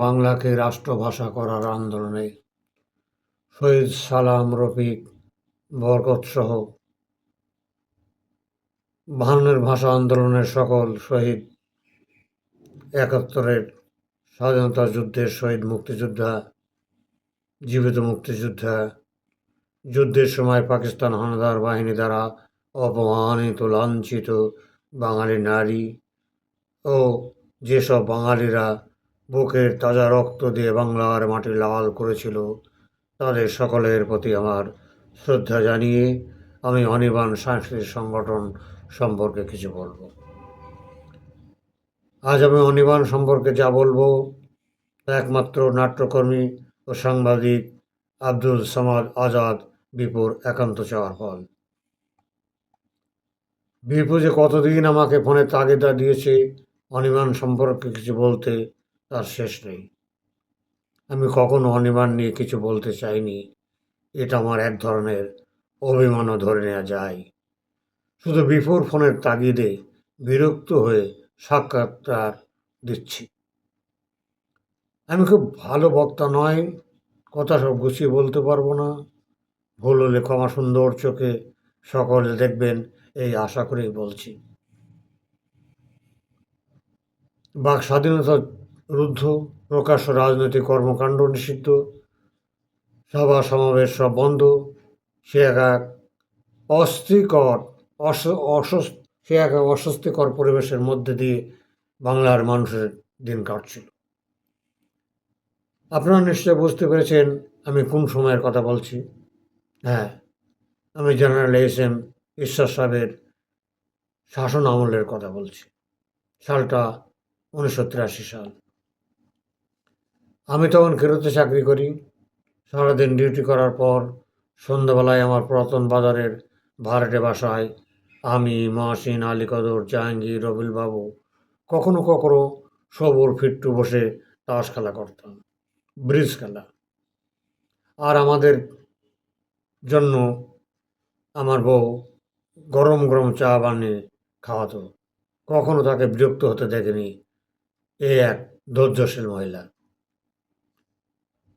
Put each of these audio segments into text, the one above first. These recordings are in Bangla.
বাংলাকে রাষ্ট্রভাষা করার আন্দোলনে শহীদ সালাম রফিক বরকত সহ বাহান্নের ভাষা আন্দোলনের সকল শহীদ একাত্তরের স্বাধীনতা যুদ্ধের শহীদ মুক্তিযোদ্ধা, জীবিত মুক্তিযোদ্ধা, যুদ্ধের সময় পাকিস্তান হানাদার বাহিনী দ্বারা অপমানিত, লাঞ্ছিত বাঙালি নারী ও যেসব বাঙালিরা বুকের তাজা রক্ত দিয়ে বাংলার মাটি লাল করেছিল, তাদের সকলের প্রতি আমার শ্রদ্ধা জানিয়ে আমি অনির্বাণ সাংস্কৃতিক সংগঠন সম্পর্কে কিছু বলব। আজ আমি অনিবান সম্পর্কে যা বলব একমাত্র নাট্যকর্মী ও সাংবাদিক আব্দুল সামাদ আজাদ বিপুর একান্ত চাওয়ার ফল। বিপু যে কতদিন আমাকে ফোনে তাগিদা দিয়েছে অনির্বাণ সম্পর্কে কিছু বলতে তার শেষ নেই। আমি কখনো অনির্বাণ নিয়ে কিছু বলতে চাইনি। এটা আমার এক ধরনের অভিমানও ধরে নেওয়া যায়। শুধু বিপুর ফোনের তাগিদে বিরক্ত হয়ে সাক্ষাৎকার দিচ্ছি। আমি খুব ভালো বক্তা নয়, কথা সব গুছিয়ে বলতে পারব না। ভুল হলে ক্ষমা সুন্দর চোখে সকলে দেখবেন, এই আশা করেই বলছি। বাক স্বাধীনতা রুদ্ধ, প্রকাশ্য রাজনৈতিক কর্মকাণ্ড নিষিদ্ধ সভা সমাবেশ সব বন্ধ, সে এক অস্থিকর অস অস্বস সে এক অস্বস্তিকর পরিবেশের মধ্যে দিয়ে বাংলার মানুষের দিন কাটছিল। আপনারা নিশ্চয় বুঝতে পেরেছেন, আমি কোন সময়ের কথা বলছি। হ্যাঁ আমি জেনারেল এস এম ঈশ্বর সাহেবের শাসন আমলের কথা বলছি, সালটা উনিশশো তিরাশি সাল। আমি তখন কেরোতে চাকরি করি, সারাদিন ডিউটি করার পর সন্ধ্যাবেলায় আমার পুরাতন বাজারের ভাড়াটে বাসায় আমি মহাসিন আলী কদর, জাহাঙ্গীর রবিল বাবু কখনো কখনো সবুর ফিট্টু বসে তাস খেলা করতাম, ব্রিজ খেলা। আর আমাদের জন্য আমার বউ গরম গরম চা বানিয়ে খাওয়াতো। কখনো তাকে বিরক্ত হতে দেখেনি, এ এক ধৈর্যশীল মহিলা।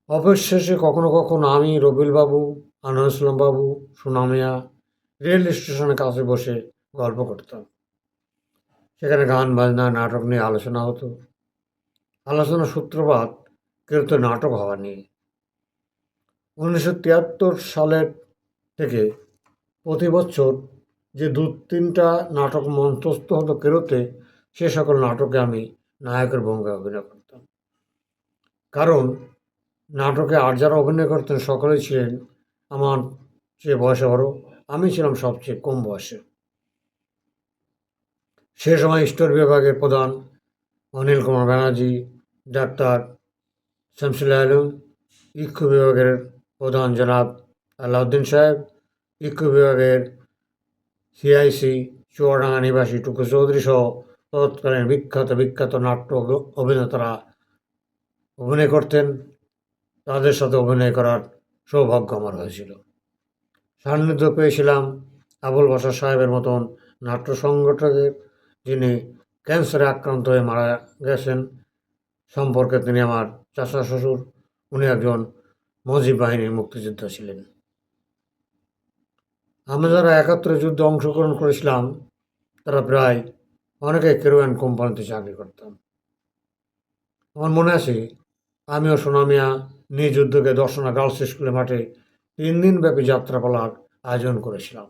অবশেষে কখনো কখনো আমি রবিল বাবু, আনোয়ার ইসলাম বাবু, সুনামিয়া রেল স্টেশনের কাছে বসে গল্প করতাম। সেখানে গান, বাজনা, নাটক নিয়ে আলোচনা হতো। আলোচনা সূত্রপাত কেউ তো নাটক হওয়া নিয়ে উনিশশো তিয়াত্তর সালের থেকে প্রতি বছর যে দু তিনটা নাটক মঞ্চস্থ হতো কেরোতে, সে সকল নাটকে আমি নায়কের ভূমিকায় অভিনয় করতাম। কারণ নাটকে আর যারা অভিনয় করতেন, সকলেই ছিলেন আমার চেয়ে বয়সে বড়। আমি ছিলাম সবচেয়ে কম বয়সে। সে সময় স্টোর বিভাগের প্রধান অনিল কুমার ব্যানার্জি, ডাক্তার শামসুল আলম, ইক্ষু বিভাগের প্রধান জনাব আলাউদ্দিন সাহেব, ইক্ষু বিভাগের সিআইসি চুয়াডাঙ্গা নিবাসী টুকু চৌধুরী সহ তৎকালীন বিখ্যাত বিখ্যাত নাট্য অভিনেতারা অভিনয় করতেন। তাদের সাথে অভিনয় করার সৌভাগ্য আমার হয়েছিল। সান্নিধ্য পেয়েছিলাম আবুল বাসার সাহেবের মতন নাট্য সংগঠকের যিনি ক্যান্সারে আক্রান্ত হয়ে মারা গেছেন সম্পর্কে তিনি আমার চাচা শ্বশুর, উনি একজন মজিব বাহিনীর মুক্তিযোদ্ধা ছিলেন। আমরা যারা একাত্তরে যুদ্ধে অংশগ্রহণ করেছিলাম, তারা প্রায় অনেকে কেরোয়ান কোম্পানিতে চাকরি করতাম। আমার মনে আছে, আমিও সোনামিয়া নিজ উদ্যোগে দর্শনা গার্লস স্কুলের মাঠে তিন দিন ব্যাপী যাত্রাপালার আয়োজন করেছিলাম।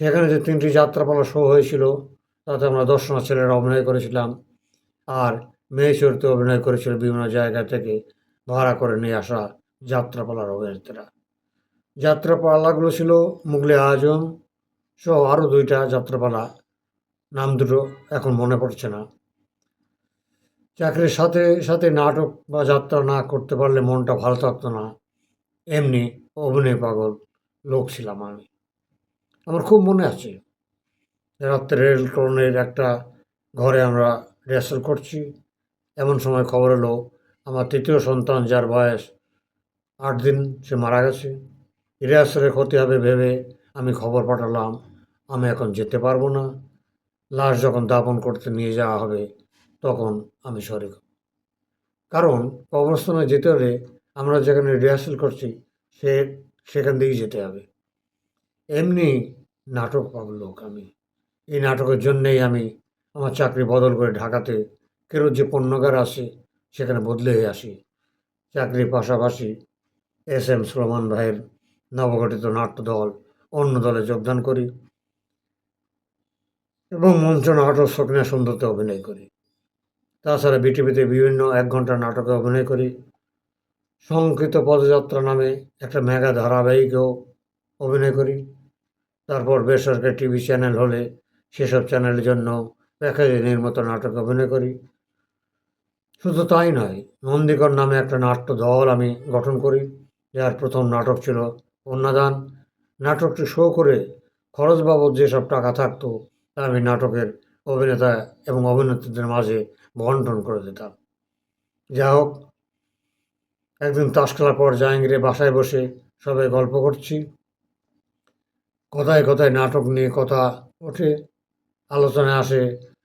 সেখানে যে তিনটি যাত্রাপালা শো হয়েছিল, তাতে আমরা দর্শনা ছেলেরা অভিনয় করেছিলাম আর মেয়ে চরিত্রে অভিনয় করেছিল বিভিন্ন জায়গা থেকে ভাড়া করে নিয়ে আসা যাত্রাপালার অভিনেত্রীরা। যাত্রাপালাগুলো ছিল মুগলে আজম সহ আরও দুইটা যাত্রাপালা। নাম দুটো এখন মনে পড়ছে না। চাকরির সাথে সাথে নাটক বা যাত্রা না করতে পারলে মনটা ভালো থাকতো না। এমনি অভিনয় পাগল লোক ছিলাম আমি। আমার খুব মনে আছে। রাত্রে রেল ট্রেনের একটা ঘরে আমরা রিহার্সাল করছি। এমন সময় খবর এলো, আমার তৃতীয় সন্তান যার বয়স আট দিন, সে মারা গেছে। রিহার্সালের ক্ষতি হবে ভেবে আমি খবর পাঠালাম, আমি এখন যেতে পারব না। লাশ যখন দাপন করতে নিয়ে যাওয়া হবে, তখন আমি সরে কারণ কবরস্থানে যেতে হলে আমরা যেখানে রিহার্সাল করছি, সে, সেখান দিয়েই যেতে হবে। এমনি নাটক পাবো লোক আমি। এই নাটকের জন্যেই আমি আমার চাকরি বদল করে ঢাকাতে কেরো যে পণ্যগার আছে, সেখানে বদলে হয়ে আসি। চাকরির পাশাপাশি এস এম সুলমান ভাইয়ের নবগঠিত নাট্য দল অন্য দলে যোগদান করি এবং মঞ্চ নাটক স্বপ্নে সুন্দরতে অভিনয় করি। তাছাড়া বিটিভিতে বিভিন্ন এক ঘণ্টার নাটকে অভিনয় করি। সংকৃত পদযাত্রা নামে একটা মেগা ধারাবাহিকেও অভিনয় করি। তারপর বেসরকারি টিভি চ্যানেল হলে সেসব চ্যানেলের জন্য প্যাকেজে মতো নাটক অভিনয় করি। শুধু তাই নয় নন্দীকর নামে একটা নাট্য দল আমি গঠন করি, যার প্রথম নাটক ছিল কন্যাদান। নাটকটি শো করে খরচ বাবদ যেসব টাকা থাকতো, তা আমি নাটকের অভিনেতা এবং অভিনেত্রীদের মাঝে বন্টন করে দিতাম। যা হোক একদিন তাস খেলার পর জাহাঙ্গীরে বাসায় বসে সবাই গল্প করছি। কথায় কথায় নাটক নিয়ে কথা ওঠে। আলোচনায় আসে,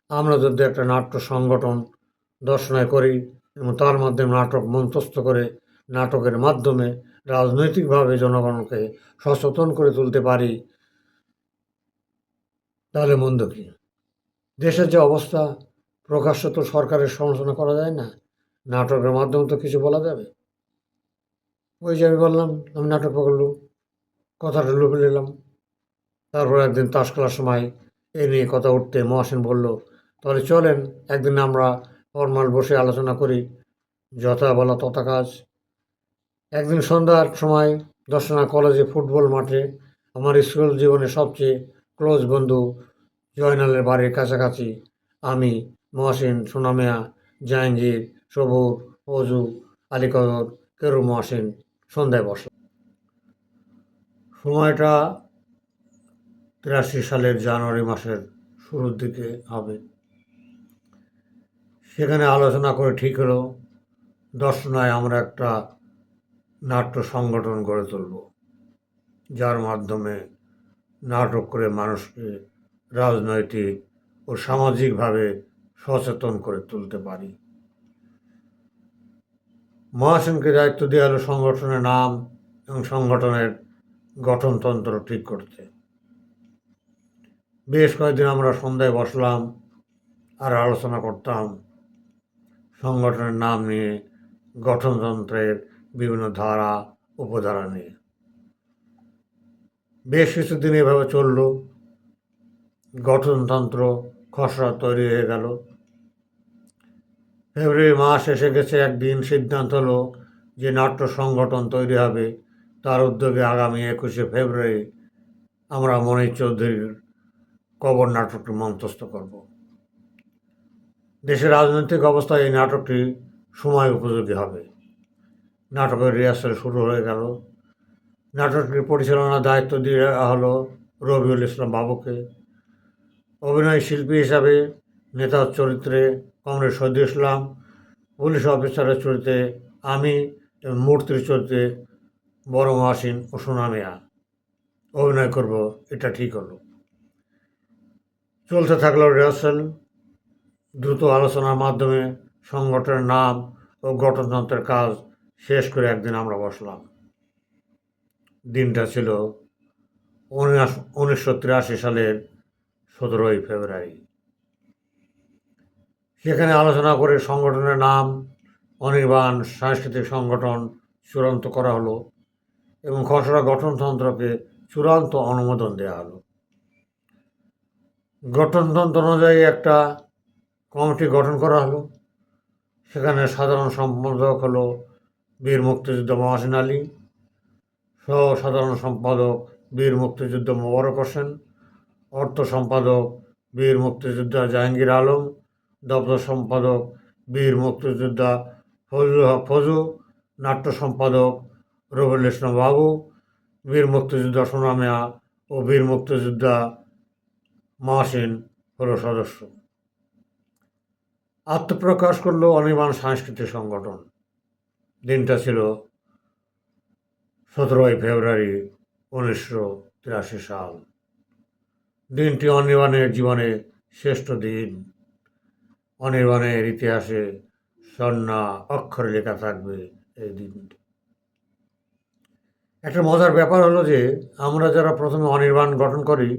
আমরা যদি একটা নাট্য সংগঠন দর্শনায় করি এবং তার মাধ্যমে নাটক মন্তস্থ করে নাটকের মাধ্যমে রাজনৈতিকভাবে জনগণকে সচেতন করে তুলতে পারি, তাহলে মন্দ কি? দেশের যে অবস্থা, প্রকাশ্য তো সরকারের সমালোচনা করা যায় না। নাটকের মাধ্যমে তো কিছু বলা যাবে। ওই যে আমি বললাম, আমি নাটক পকড়লুম কথাটা লুপে নিলাম। তারপর একদিন তাস খেলার সময় এ নিয়ে কথা উঠতে মহাসেন বলল, তাহলে চলেন, একদিন আমরা ফরমাল বসে আলোচনা করি, যথা বলা তথা কাজ। একদিন সন্ধ্যার সময় দর্শনা কলেজে ফুটবল মাঠে আমার স্কুল জীবনের সবচেয়ে ক্লোজ বন্ধু জয়নালের বাড়ির কাছাকাছি আমি, মহাসিন, সোনামিয়া, জাহাঙ্গীর, সবুর, অজু, আলিকদর, কেরু মহাসিন সন্ধ্যায় বসলাম। সময়টা তিরাশি সালের জানুয়ারি মাসের শুরুর দিকে হবে। সেখানে আলোচনা করে ঠিক হলো, দর্শনায় আমরা একটা নাট্য সংগঠন গড়ে তুলব, যার মাধ্যমে নাটক করে মানুষকে রাজনৈতিক ও সামাজিকভাবে সচেতন করে তুলতে পারি। মহাসিনকে দায়িত্ব দেওয়া হলো সংগঠনের নাম এবং সংগঠনের গঠনতন্ত্র ঠিক করতে। বেশ কয়েকদিন আমরা সন্ধ্যায় বসলাম, আর আলোচনা করতাম সংগঠনের নাম নিয়ে, গঠনতন্ত্রের বিভিন্ন ধারা, উপধারা নিয়ে। বেশ কিছুদিন এভাবে চলল, গঠনতন্ত্র খসড়া তৈরি হয়ে গেল। ফেব্রুয়ারি মাস এসে গেছে একদিন সিদ্ধান্ত হলো যে নাট্য সংগঠন তৈরি হবে। তার উদ্যোগে আগামী একুশে ফেব্রুয়ারি আমরা মনির চৌধুরীর কবর নাটকটি মঞ্চস্থ করব। দেশের রাজনৈতিক অবস্থায় এই নাটকটি সময় উপযোগী হবে। নাটকের রিহার্সাল শুরু হয়ে গেল। নাটকটির পরিচালনার দায়িত্ব দিয়ে হলো রবিউল ইসলাম বাবুকে। অভিনয় শিল্পী হিসাবে নেতার চরিত্রে কমরেড সৈদ ইসলাম পুলিশ অফিসারের চরিত্রে আমি এবং মূর্তির চরিত্রে বড় মাসিন ও সোনামিয়া অভিনয় করব, এটা ঠিক হলো। চলতে থাকল রিহার্সাল। দ্রুত আলোচনার মাধ্যমে সংগঠনের নাম ও গঠনতন্ত্রের কাজ শেষ করে একদিন আমরা বসলাম। দিনটা ছিল উনিশশো তিরাশি সালের সতেরোই ফেব্রুয়ারি। সেখানে আলোচনা করে সংগঠনের নাম, অনির্বাণ সাংস্কৃতিক সংগঠন চূড়ান্ত করা হলো এবং খসড়া গঠনতন্ত্রকে চূড়ান্ত অনুমোদন দেওয়া হলো। গঠনতন্ত্র অনুযায়ী একটা কমিটি গঠন করা হলো। সেখানে সাধারণ সম্পাদক হলো বীর মুক্তিযুদ্ধ মহাসিন আলী সহ সাধারণ সম্পাদক বীর মুক্তিযুদ্ধ মোবারক হোসেন, অর্থ সম্পাদক বীর মুক্তিযোদ্ধা জাহাঙ্গীর আলম দপ্তর সম্পাদক, বীর মুক্তিযোদ্ধা ফজলুল হক ফজু নাট্য সম্পাদক ইসলাম বাবু, বীর মুক্তিযোদ্ধা সোনা সোনামিয়া ও বীর মুক্তিযোদ্ধা মহাসিন হলো সদস্য। আত্মপ্রকাশ করল অনির্বাণ সাংস্কৃতিক সংগঠন। দিনটা ছিল সতেরোই ফেব্রুয়ারি উনিশশো তিরাশি সাল। দিনটি অনির্বাণের জীবনে শ্রেষ্ঠ দিন। অনির্বাণের ইতিহাসে স্বর্ণা অক্ষরে লেখা থাকবে এই দিনটি। একটা মজার ব্যাপার হলো যে, আমরা যারা প্রথমে অনির্বাণ গঠন করি,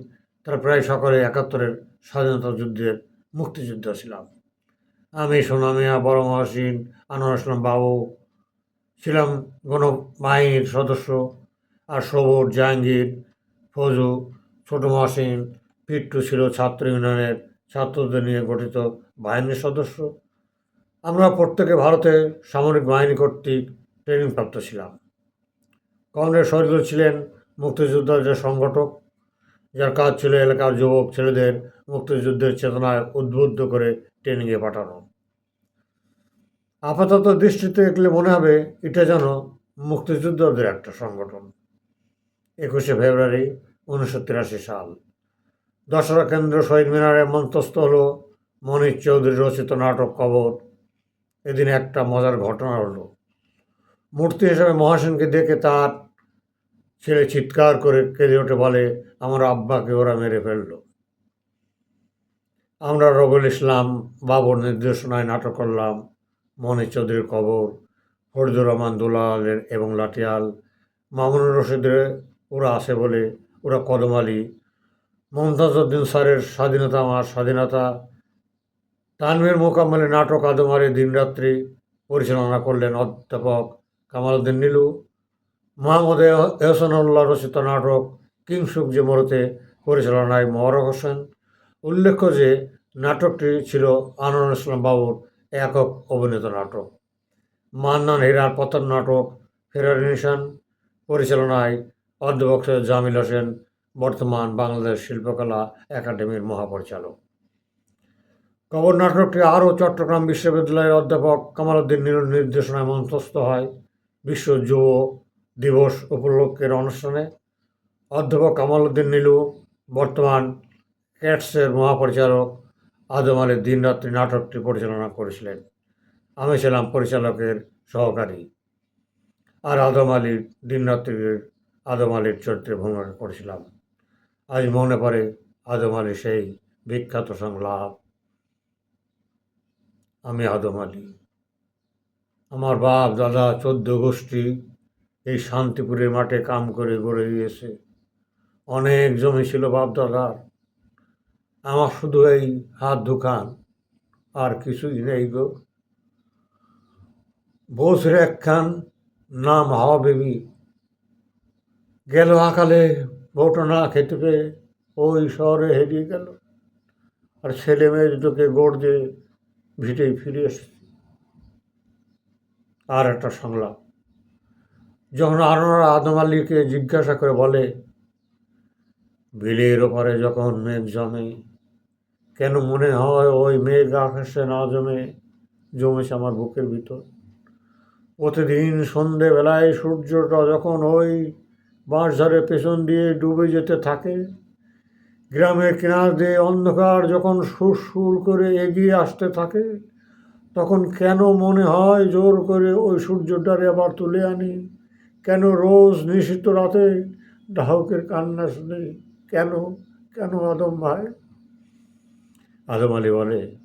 তারা প্রায় সকলে একাত্তরের স্বাধীনতা যুদ্ধের মুক্তিযুদ্ধ ছিলাম। আমি সোনামিয়া বড় মহাসিন আনোয়ার ইসলাম বাবু ছিলাম গণবাহিনীর সদস্য আর সবুর, জাহাঙ্গীর, ফজু ছোট মহাসিন পিট্টু ছিল ছাত্র ইউনিয়নের ছাত্রদের নিয়ে গঠিত বাহিনীর সদস্য। আমরা প্রত্যেকে ভারতে সামরিক বাহিনী কর্তৃক ট্রেনিং প্রাপ্ত ছিলাম। কংগ্রেস শহীদুল ছিলেন মুক্তিযোদ্ধাদের সংগঠক, যার কাজ ছিল এলাকার যুবক ছেলেদের মুক্তিযুদ্ধের চেতনায় উদ্বুদ্ধ করে ট্রেনিংয়ে পাঠানো। আপাতত দৃষ্টিতে দেখলে মনে হবে এটা যেন মুক্তিযোদ্ধাদের একটা সংগঠন। একুশে ফেব্রুয়ারি উনিশশো তিরাশি সাল। দশরা কেন্দ্র শহীদ মিনারে মন্তস্থ হলো মনির চৌধুরী রচিত নাটক কবর। এদিন একটা মজার ঘটনা হলো। মূর্তি হিসেবে মহাসেনকে দেখে তার ছেলে চিৎকার করে কেঁদে ওঠে বলে, আমার আব্বাকে ওরা মেরে ফেলল। আমরা রবুল ইসলাম বাবুর নির্দেশনায় নাটক করলাম মনির চৌধুরীর কবর, ফরিদুর রহমান দুলালের এবং লাঠিয়াল। মামুনুর রশিদের ওরা আসে বলে ওরা কদম আলী মমতাজ উদ্দিন স্যারের স্বাধীনতা, আমার স্বাধীনতা, তানভীর মোকাম্মলের নাটক আদমারে দিনরাত্রি পরিচালনা করলেন অধ্যাপক কামাল উদ্দিন নীলু, মোহাম্মদ এহসানুল্লাহ রচিত নাটক কিংসুক যে মরতে পরিচালনায় মোবারক হোসেন। উল্লেখ্য যে নাটকটি ছিল আনোয়ার ইসলাম বাবুর একক অভিনীত নাটক। মান্নান হীরার পতন নাটক ফেরারি নিশান পরিচালনায় অধ্যক্ষ জামিল হোসেন বর্তমান বাংলাদেশ শিল্পকলা একাডেমির মহাপরিচালক। কবর নাটকটি আরও চট্টগ্রাম বিশ্ববিদ্যালয়ের অধ্যাপক কামাল উদ্দিন নীলুর নির্দেশনায় মঞ্চস্থ হয় বিশ্ব যুব দিবস উপলক্ষের অনুষ্ঠানে। অধ্যাপক কামাল উদ্দিন নীলু, বর্তমান ক্যাটসের মহাপরিচালক আদম আলীর দিনরাত্রি নাটকটি পরিচালনা করেছিলেন। আমি ছিলাম পরিচালকের সহকারী। আর আদম আলীর দিনরাত্রির আদম আলীর চরিত্রে ভূমিকা করেছিলাম। আজ মনে পড়ে আদম আলী সেই বিখ্যাত সংলাপ। আমি আদম আলী। আমার বাপ, দাদা, চোদ্দ গোষ্ঠী এই শান্তিপুরের মাঠে কাম করে গড়ে দিয়েছে। অনেক জমি ছিল বাপ, দাদার। আমার শুধু এই হাত দোকান আর কিছুই নেই গো। বসের একখান নাম হাওয়া বেবি। গেল আকালে বউটা না খেতে পেয়ে ওই শহরে হেরিয়ে গেল। আর ছেলে মেয়ে দুটোকে গোড় দিয়ে ভিটে ফিরে এসেছে। আর একটা সংলাপ। যখন আনোয়ারা আদম আলীকে জিজ্ঞাসা করে বলে, বিলের ওপারে যখন মেঘ জমে, কেন মনে হয় ওই মেঘ আকাশে না জমে, জমেছে আমার বুকের ভিতর? প্রতিদিন সন্ধেবেলায় সূর্যটা যখন ওই বাঁশঝাড়ের পেছন দিয়ে ডুবে যেতে থাকে। গ্রামের কিনার দিয়ে অন্ধকার যখন সুর সুর করে এগিয়ে আসতে থাকে, তখন কেন মনে হয় জোর করে ওই সূর্যটারে আবার তুলে আনি? কেন রোজ নিষিদ্ধ রাতে ডাহকের কান্না শুনে? কেন? কেন আদম ভাই? আদম আলী বলে,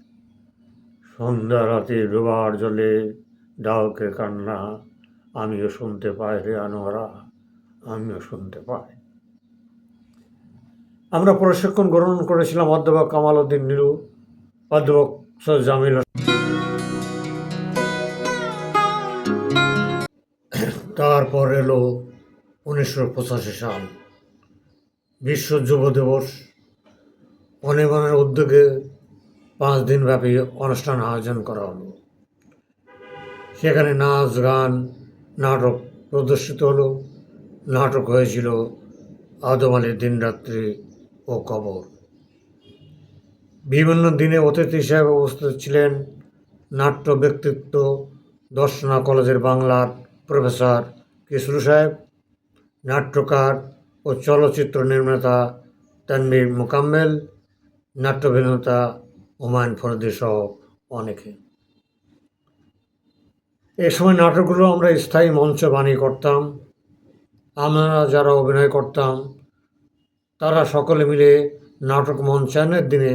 সন্ধ্যা রাতে ডোবার জলে ডাহকের কান্না আমিও শুনতে পাই রে আনোয়ারা। আমিও শুনতে পাই। আমরা প্রশিক্ষণ গ্রহণ করেছিলাম অধ্যাপক কামাল উদ্দিন নীলু অধ্যাপক সৈয়দ জামিল তারপর এলো উনিশশো পঁচাশি সাল, বিশ্ব যুব দিবস। অনির্বাণের উদ্যোগে পাঁচ দিনব্যাপী অনুষ্ঠান আয়োজন করা হলো। সেখানে নাচ, গান, নাটক প্রদর্শিত হলো। নাটক হয়েছিল আদম আলীর দিনরাত্রি ও কবর। বিভিন্ন দিনে অতিথি হিসেবে উপস্থিত ছিলেন নাট্য ব্যক্তিত্ব, দর্শনা কলেজের বাংলার প্রফেসর কিশোর সাহেব, নাট্যকার ও চলচ্চিত্র নির্মাতা তানভীর মোকাম্মেল নাট্যাভিনেতা হুমায়ুন ফরিদি সহ অনেকে। এ সময় নাটকগুলো আমরা স্থায়ী মঞ্চ বানিয়ে করতাম। আমরা যারা অভিনয় করতাম, তারা সকলে মিলে নাটক মঞ্চায়নের দিনে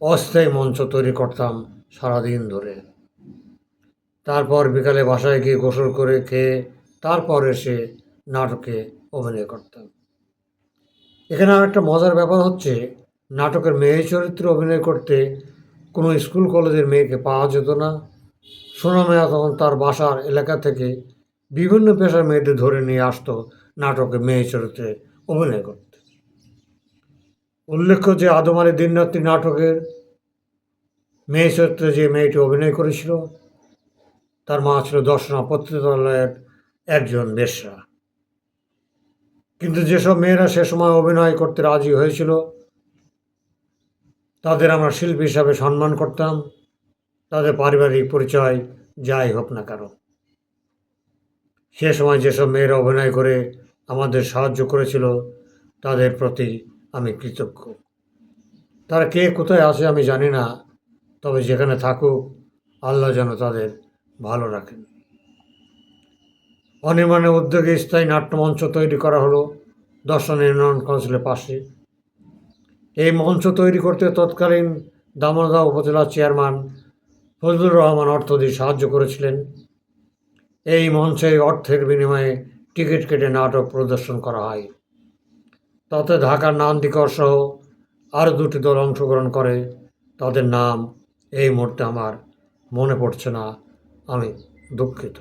অস্থায়ী মঞ্চ তৈরি করতাম সারাদিন ধরে। তারপর বিকালে বাসায় গিয়ে গোসল করে খেয়ে তারপর এসে নাটকে অভিনয় করতাম। এখানে আর একটা মজার ব্যাপার হচ্ছে, নাটকের মেয়ে চরিত্রে অভিনয় করতে কোনো স্কুল কলেজের মেয়েকে পাওয়া যেত না। সোনামেয়া তখন তার বাসার এলাকা থেকে বিভিন্ন পেশার মেয়েদের ধরে নিয়ে আসতো নাটকে মেয়ে চরিত্রে অভিনয় করতে উল্লেখ্য যে আদম আলী দিনরাত্রি নাটকের মেয়ে চরিত্রে যে মেয়েটি অভিনয় করেছিল, তার মা ছিল দর্শনা পত্রিকালয়ের একজন বেশ্যা কিন্তু যেসব মেয়েরা সে সময় অভিনয় করতে রাজি হয়েছিল, তাদের আমরা শিল্পী হিসাবে সম্মান করতাম, তাদের পারিবারিক পরিচয় যাই হোক না কারও সে সময় যেসব মেয়েরা অভিনয় করে আমাদের সাহায্য করেছিল, তাদের প্রতি আমি কৃতজ্ঞ। তারা কে কোথায় আছে আমি জানি না, তবে যেখানে থাকুক, আল্লাহ যেন তাদের ভালো রাখেন। অনির্মাণের উদ্যোগে স্থায়ী নাট্যমঞ্চ তৈরি করা হলো দর্শন উন্নয়ন কাউন্সিলের পাশে। এই মঞ্চ তৈরি করতে তৎকালীন দামোদা উপজেলার চেয়ারম্যান ফজলুর রহমান অর্থ দিয়ে সাহায্য করেছিলেন। এই মঞ্চে অর্থের বিনিময়ে টিকিট কেটে নাটক প্রদর্শন করা হয়। তাতে ঢাকার নান্দিকর সহ আরও দুটি দল অংশগ্রহণ করে। তাদের নাম এই মুহূর্তে আমার মনে পড়ছে না, আমি দুঃখিত।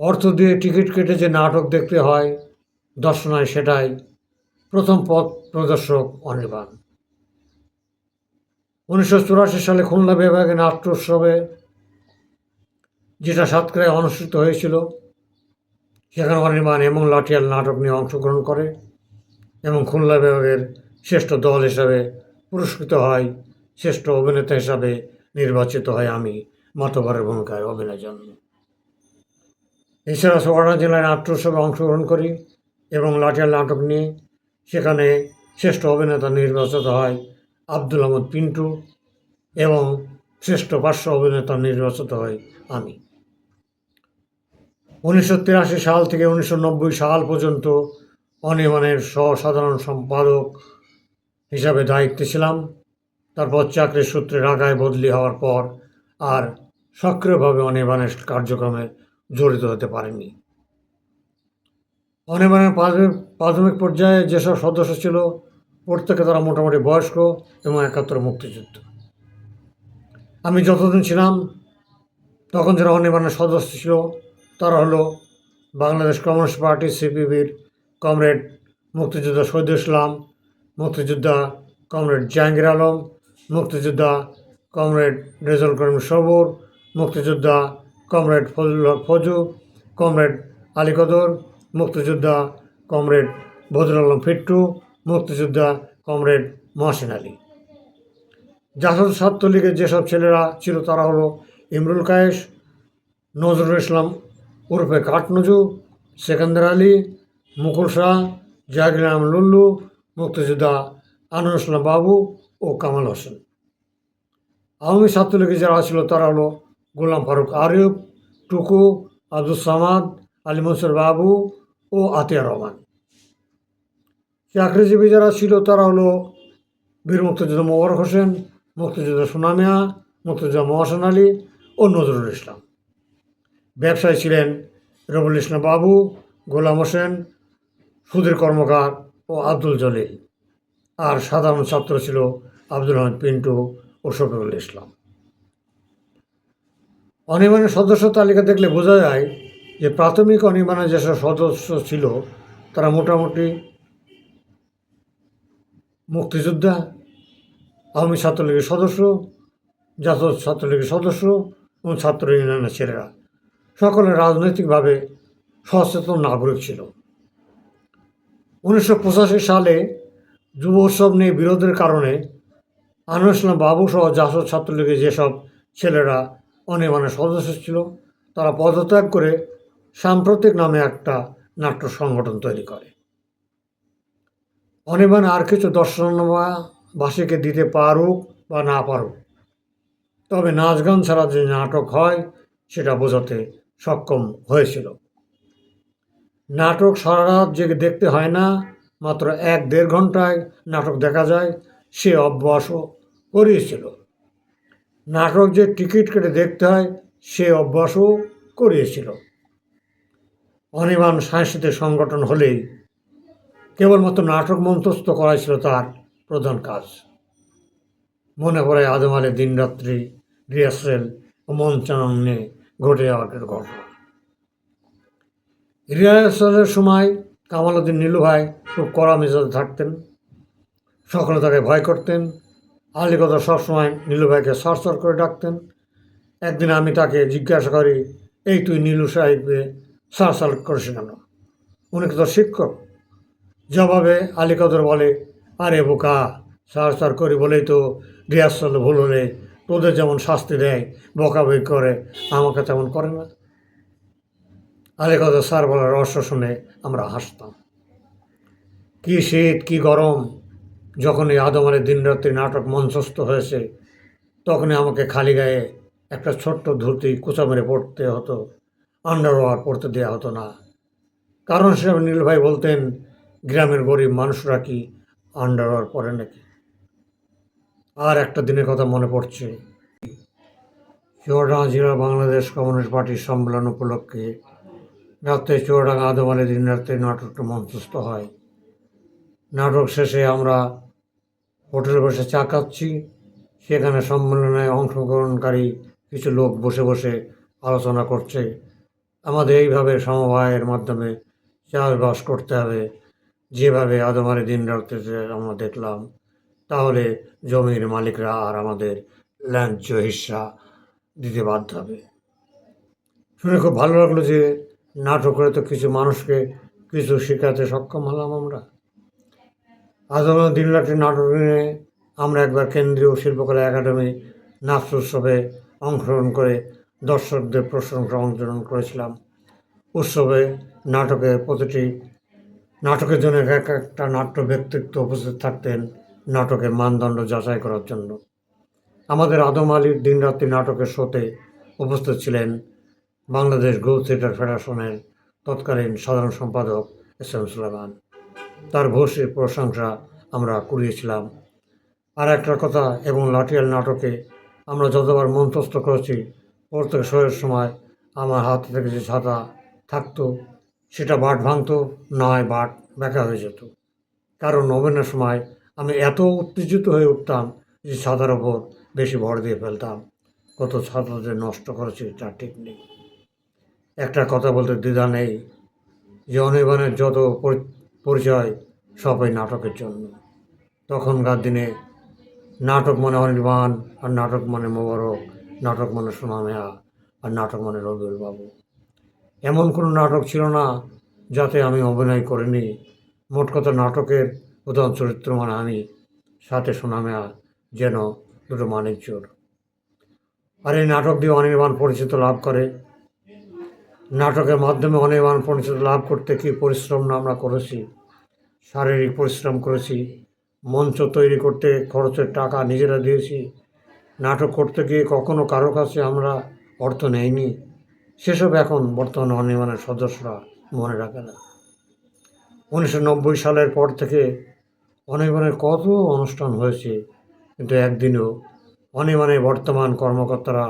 অর্থ দিয়ে টিকিট কেটে যে নাটক দেখতে হয়, দর্শনায় সেটাই প্রথম পথ প্রদর্শক অনির্বাণ। উনিশশো চুরাশি সালে খুলনা বিভাগে নাট্য উৎসবে যেটা সাতক্ষীরায় অনুষ্ঠিত হয়েছিল সেখানে অনির্বাণ এবং লাঠিয়াল নাটক নিয়ে অংশগ্রহণ করে এবং খুলনা বিভাগের শ্রেষ্ঠ দল হিসাবে পুরস্কৃত হয়, শ্রেষ্ঠ অভিনেতা হিসাবে নির্বাচিত হয় আমি, মাতবারের ভূমিকায় অভিনয়ের জন্য এছাড়া সোয়ানা জেলায় নাট্য উৎসবে অংশগ্রহণ করি এবং লাঠিয়াল নাটক নিয়ে সেখানে শ্রেষ্ঠ অভিনেতা নির্বাচিত হয় আব্দুল আহমদ পিন্টু এবং শ্রেষ্ঠ পার্শ্ব অভিনেতা নির্বাচিত হয় আমি। উনিশশো তিরাশি সাল থেকে উনিশশো নব্বই সাল পর্যন্ত অনির্বাণের সহসাধারণ সম্পাদক হিসাবে দায়িত্বে ছিলাম। তারপর চাকরির সূত্রে ঢাকায় বদলি হওয়ার পর আর সক্রিয়ভাবে অনির্বাণের কার্যক্রমে জড়িত হতে পারেনি। অনির্বাণের প্রাথমিক প্রাথমিক পর্যায়ে যেসব সদস্য ছিল, প্রত্যেকে তারা মোটামুটি বয়স্ক এবং একাত্তর মুক্তিযুদ্ধ। আমি যতদিন ছিলাম, তখন যারা অনির্বাণের সদস্য ছিল তারা হলো বাংলাদেশ কমিউনিস্ট পার্টি, সিপিবির কমরেড মুক্তিযোদ্ধা শহীদ ইসলাম, মুক্তিযোদ্ধা কমরেড জাহাঙ্গীর আলম, মুক্তিযোদ্ধা কমরেড রেজল করিম সবর, মুক্তিযোদ্ধা কমরেড ফজলুল হক ফজু, কমরেড আলী কদর, মুক্তিযোদ্ধা কমরেড বদরুল আলম ফিট্টু, মুক্তিযোদ্ধা কমরেড মহসিন আলী। জাসদ ছাত্রলীগের যেসব ছেলেরা ছিল তারা হলো ইমরুল কায়েস, নজরুল ইসলাম উর্ফে কাঠনজু সেকেন্দার আলী, মুকুল শাহ জাহাঙ্গীর লুল্লু, মুক্তিযোদ্ধা আনুর ইসলাম বাবু ও কামাল হোসেন। আওয়ামী ছাত্রলীগে যারা ছিল তারা হলো গোলাম ফারুক আরিফ, টুকু আব্দুল সামাদ, আলী মনসুর বাবু ও আতিয়া রহমান। চাকরিজীবী যারা ছিল তারা হলো বীর মুক্তিযোদ্ধা মোবারক হোসেন, মুক্তিযোদ্ধা সোনামিয়া, মুক্তিযোদ্ধা মহাসেন আলী ও নজরুল ইসলাম। ব্যবসায়ী ছিলেন রবুল ইসলাম বাবু, গোলাম হোসেন, সুধীর কর্মকার ও আব্দুল জলিল। আর সাধারণ ছাত্র ছিল আব্দুল আহমেদ পিন্টু ও শফিকুল ইসলাম। অনির্বাণের সদস্য তালিকা দেখলে বোঝা যায় যে প্রাথমিক অনির্বাণের যেসব সদস্য ছিল, তারা মোটামুটি মুক্তিযোদ্ধা, আওয়ামী ছাত্রলীগের সদস্য, জাতীয় ছাত্রলীগের সদস্য এবং ছাত্র ইউনিয়নের ছেলেরা। সকলে রাজনৈতিকভাবে সচেতন নাগরিক ছিল। উনিশশো পঁচাশি সালে যুব উৎসব নিয়ে বিরোধের কারণে আনোয়ার বাবু সহ জাসদ ছাত্রলীগের যেসব ছেলেরা অনির্বাণের সদস্য ছিল, তারা পদত্যাগ করে সাম্প্রতিক নামে একটা নাট্য সংগঠন তৈরি করে। অনির্বাণ আর কিছু দর্শনমা বাসীকে দিতে পারুক বা না পারুক, তবে নাচ গান ছাড়া যে নাটক হয়, সেটা বোঝাতে সক্ষম হয়েছিল। নাটক সারা রাত জেগে দেখতে হয় না, মাত্র এক দেড় ঘন্টায় নাটক দেখা যায়, সে অভ্যাসও করিয়েছিল। নাটক যে টিকিট কেটে দেখতে হয়, সে অভ্যাসও করিয়েছিল। অনিবান সাংস্কৃতিক সংগঠন হলেই কেবলমাত্র নাটক মঞ্চস্থ করাই ছিল তার প্রধান কাজ। মনে পড়ে আদম আলী দিনরাত্রি, রিহার্সেল ও মঞ্চায়ন নিয়ে ঘটে একটা ঘটনা রিহার্সালের সময় কামাল উদ্দিন নীলু ভাই খুব কড়া মেজাজে থাকতেন, সকলে তাকে ভয় করতেন আলী সবসময় নীলু ভাইকে সরসর করে ডাকতেন। একদিন আমি তাকে জিজ্ঞাসা করি, এই তুই নীলু সাহেবকে সারসাল করিস কেন? উনি তো শিক্ষক। জবাবে আলী কদর বলে, আরে বোকা সার সার করি বলেই তো রিহার্সাল ভুল হলে তোদের যেমন শাস্তি দেয় বকাবকি করে, আমাকে তেমন করে না। আলী কদর স্যার বলার রহস্য শুনে আমরা হাসতাম। কি শীত, কি গরম যখন এই আদম আলী দিনরাত্রি নাটক মঞ্চস্থ হয়েছে, তখনই আমাকে খালি গায়ে একটা ছোট্ট ধুতি কুচা মেরে পড়তে হতো আন্ডারওয়ার পড়তে দেওয়া হতো না। কারণ হিসেবে নীল ভাই বলতেন, গ্রামের গরিব মানুষরা কি আন্ডারওয়ার পরে নাকি? আর একটা দিনের কথা মনে পড়ছে। চুয়াডাঙ্গা জেলা বাংলাদেশ কমিউনিস্ট পার্টির সম্মেলন উপলক্ষে রাত্রে চুয়াডাঙ্গা আদম দিন রাত্রে নাটকটা মঞ্চস্থ হয়। নাটক শেষে আমরা হোটেলে বসে চা খাচ্ছি। সেখানে সম্মেলনে অংশগ্রহণকারী কিছু লোক বসে বসে আলোচনা করছে। আমাদের এইভাবে সমবায়ের মাধ্যমে চাষবাস করতে হবে। যেভাবে আদমারে দিন রাখতে আমরা দেখলাম। তাহলে জমির মালিকরা আর আমাদের ন্যায্য হিস্সা দিতে বাধ্য হবে। শুনে খুব ভালো লাগল যে নাটক করে তো কিছু মানুষকে কিছু শেখাতে সক্ষম হলাম আমরা। আদমা দিন রাত্রি নাটক নিয়ে আমরা একবার কেন্দ্রীয় শিল্পকলা একাডেমি নাচ উৎসবে অংশগ্রহণ করে দর্শকদের প্রশংসা অংশগ্রহণ করেছিলাম। উৎসবে নাটকে প্রতিটি, নাটকের জন্য এক একটা নাট্য ব্যক্তিত্ব উপস্থিত থাকতেন। নাটকের মানদণ্ড যাচাই করার জন্য। আমাদের আদম আলীর দিনরাত্রি নাটকের শোতে উপস্থিত ছিলেন বাংলাদেশ গো থিয়েটার ফেডারেশনের তৎকালীন সাধারণ সম্পাদক এস এম সুলেমান। তার ভূষির প্রশংসা আমরা কুড়িয়েছিলাম। আর একটা কথা, এবং লাঠিয়াল নাটকে আমরা যতবার মঞ্চস্থ করেছি, প্রত্যেক শোয়ের সময় আমার হাত থেকে যে ছাতা থাকতো, সেটা বাট ভাঙতো, নয় বাট ব্যাকা হয়ে যেত। কারণ অভিনয়ের সময় আমি এত উত্তেজিত হয়ে উঠতাম যে ছাতার ওপর বেশি ভর দিয়ে ফেলতাম। কত ছাত্রদের নষ্ট করেছি তার ঠিক নেই। একটা কথা বলতে দ্বিধা নেই যে অনির্বাণের যত পরি- পরিচয় সবই নাটকের জন্য। তখনকার দিনে নাটক মানে অনির্বাণ, আর নাটক মানে মোবারক, নাটক মানে সোনামেয়া আর নাটক মানে রবিউল বাবু। এমন কোনো নাটক ছিল না যাতে আমি অভিনয় করিনি। মোট কথা নাটকের প্রধান চরিত্র মানে আমি সাথে সোনামেয়া যেন দুটো মানিক চোর। আর এই নাটক দিয়ে অনির্বাণ পরিচিত লাভ করে। নাটকের মাধ্যমে অনির্বাণ পরিচিত লাভ করতে কি পরিশ্রম না আমরা করেছি, শারীরিক পরিশ্রম করেছি, মঞ্চ তৈরি করতে খরচের টাকা নিজেরা দিয়েছি, নাটক করতে গিয়ে কখনো কারও কাছে আমরা অর্থ নেইনি, সেসব এখন বর্তমানে অনির্বাণের সদস্যরা মনে রাখে না। উনিশশো নব্বই সালের পর থেকে অনির্বাণের কত অনুষ্ঠান হয়েছে, কিন্তু একদিনও অনির্বাণের বর্তমান কর্মকর্তারা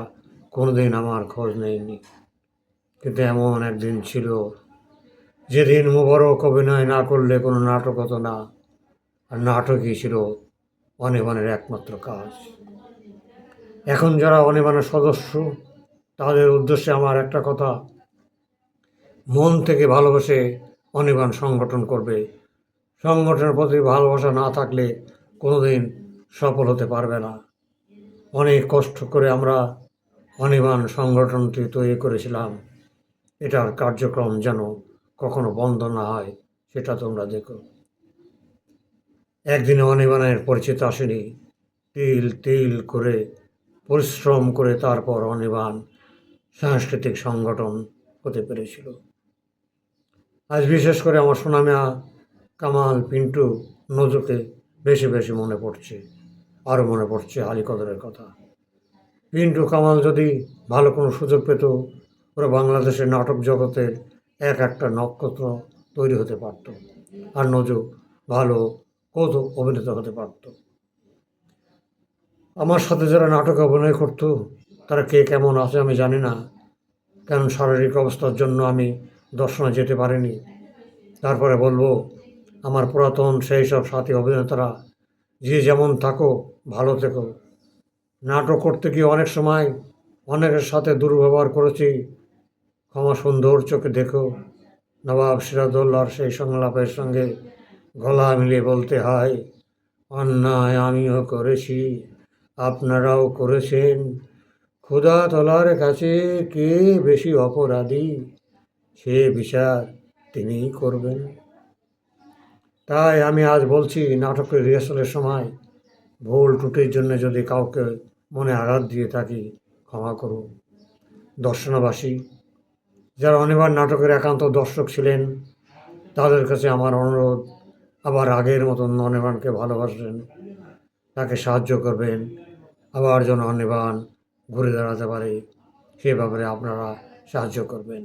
কোনোদিন আমার খোঁজ নেয়নি। কিন্তু এমন একদিন ছিল, যেদিন মুবারক অভিনয় না করলে কোনো নাটক হতো না, আর নাটকই ছিল অনির্বাণের একমাত্র কাজ। এখন যারা অনির্বাণের সদস্য, তাদের উদ্দেশ্যে আমার একটা কথা, মন থেকে ভালোবেসে অনির্বাণ সংগঠন করবে। সংগঠনের প্রতি ভালোবাসা না থাকলে কোনোদিন সফল হতে পারবে না। অনেক কষ্ট করে আমরা অনির্বাণ সংগঠনটি তৈরি করেছিলাম। এটার কার্যক্রম যেন কখনো বন্ধ না হয়, সেটা তোমরা দেখো। একদিনে অনির্বাণের পরিচিত আসেনি। তিল তিল করে, পরিশ্রম করে তারপর অনির্বাণ সাংস্কৃতিক সংগঠন হতে পেরেছিল। আজ বিশেষ করে আমার সোনামিয়া কামাল, পিন্টু নজুকে বেশি বেশি মনে পড়ছে, আরও মনে পড়ছে আলী কদরের কথা। পিন্টু, কামাল যদি ভালো কোনো সুযোগ পেত, ওরা বাংলাদেশের নাটক জগতের এক একটা নক্ষত্র তৈরি হতে পারত আর নজু ভালো কৌতুক অভিনেতা হতে পারত। আমার সাথে যারা নাটকে অভিনয় করতো, তারা কে কেমন আছে আমি জানি না, কারণ শারীরিক অবস্থার জন্য আমি দর্শনে যেতে পারিনি। তারপরে বলব আমার পুরাতন সেই সব সাথী অভিনেতারা, যে যেমন থাকো, ভালো থেকো। নাটক করতে গিয়ে অনেক সময় অনেকের সাথে দুর্ব্যবহার করেছি। ক্ষমা সুন্দর চোখে দেখো। নবাব সিরাজউল্লাহর সেই সংলাপের সঙ্গে গলা মিলিয়ে বলতে হয়, অন্যায় আমিও করেছি, আপনারাও করেছেন। ক্ষুধা তলার কাছে কে বেশি অপরাধী? সে বিচার তিনিই করবেন। তাই আমি আজ বলছি, নাটকের রিহার্সালের সময় ভুল ত্রুটির জন্য যদি কাউকে মনে আঘাত দিয়ে থাকি, ক্ষমা করুন। দর্শনাবাসী, যারা অনিবার নাটকের একান্ত দর্শক ছিলেন, তাদের কাছে আমার অনুরোধ, আবার আগের মতন অনিবানকে ভালোবাসবেন, তাকে সাহায্য করবেন, আবার যেন অনিবান ঘুরে দাঁড়াতে পারে, সে ব্যাপারে আপনারা সাহায্য করবেন।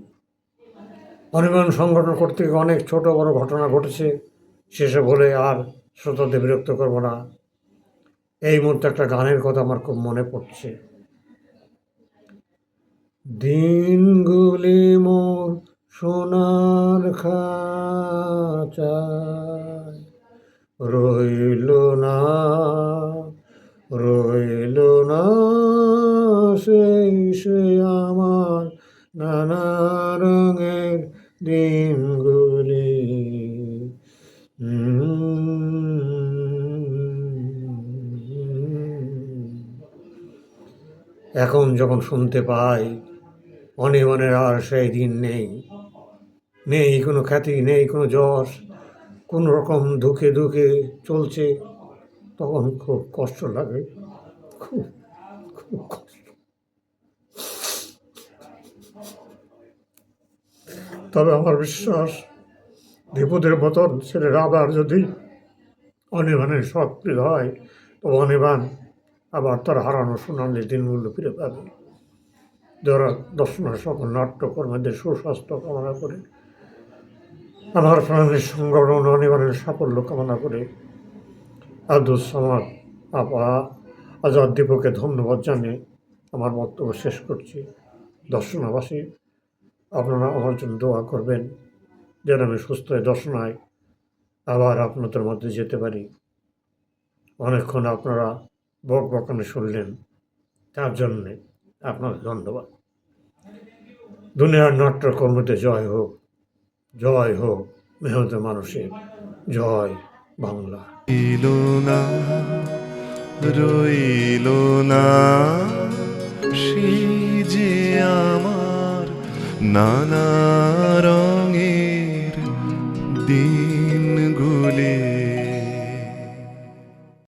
অনিবান সংগঠন করতে অনেক ছোট বড় ঘটনা ঘটেছে। শেষে বলে, আর শ্রোতাদের বিরক্ত করব না। এই মুহূর্তে একটা গানের কথা আমার খুব মনে পড়ছে। দিনগুলি মোর সোনার খাঁচায়। রইল না রইল না, সেই সে আমার নানা রঙের দিনগুলি এখন যখন শুনতে পাই অনিবনের আর সেই দিন নেই। নেই, কোনো খ্যাতি নেই, কোনো যশ, কোনো রকম ধুকে দুঃখে চলছে। তখন খুব কষ্ট লাগে, খুব খুব কষ্ট। তবে আমার বিশ্বাস বিপদের মতন ছেলেরা আবার যদি অনিবানের সক্রিয় হয় তো অনিবান আবার তার হারানো সোনালি দিনগুলো ফিরে পাবে। যারা দর্শনের সকল নাট্যকর্মীদের সুস্বাস্থ্য কামনা করে আমার প্রাণের সংগঠন অনিবারের সাফল্য কামনা করে আব্দুল সামাদ আপা, আজাদ দীপকে ধন্যবাদ জানিয়ে আমার বক্তব্য শেষ করছি। দর্শনাবাসী, আপনারা আমার জন্য দোয়া করবেন, যেন আমি সুস্থ হয়ে দর্শনায় আবার আপনাদের মধ্যে যেতে পারি। অনেকক্ষণ আপনারা বক বকানে শুনলেন? তার জন্যে আপনাদের ধন্যবাদ। দুনিয়ার নাট্যকর্মীতে জয় হোক জয় হোক মেহনতের মানুষের, জয় বাংলা। না, রইল না সেই যে আমার নানা রঙের দিন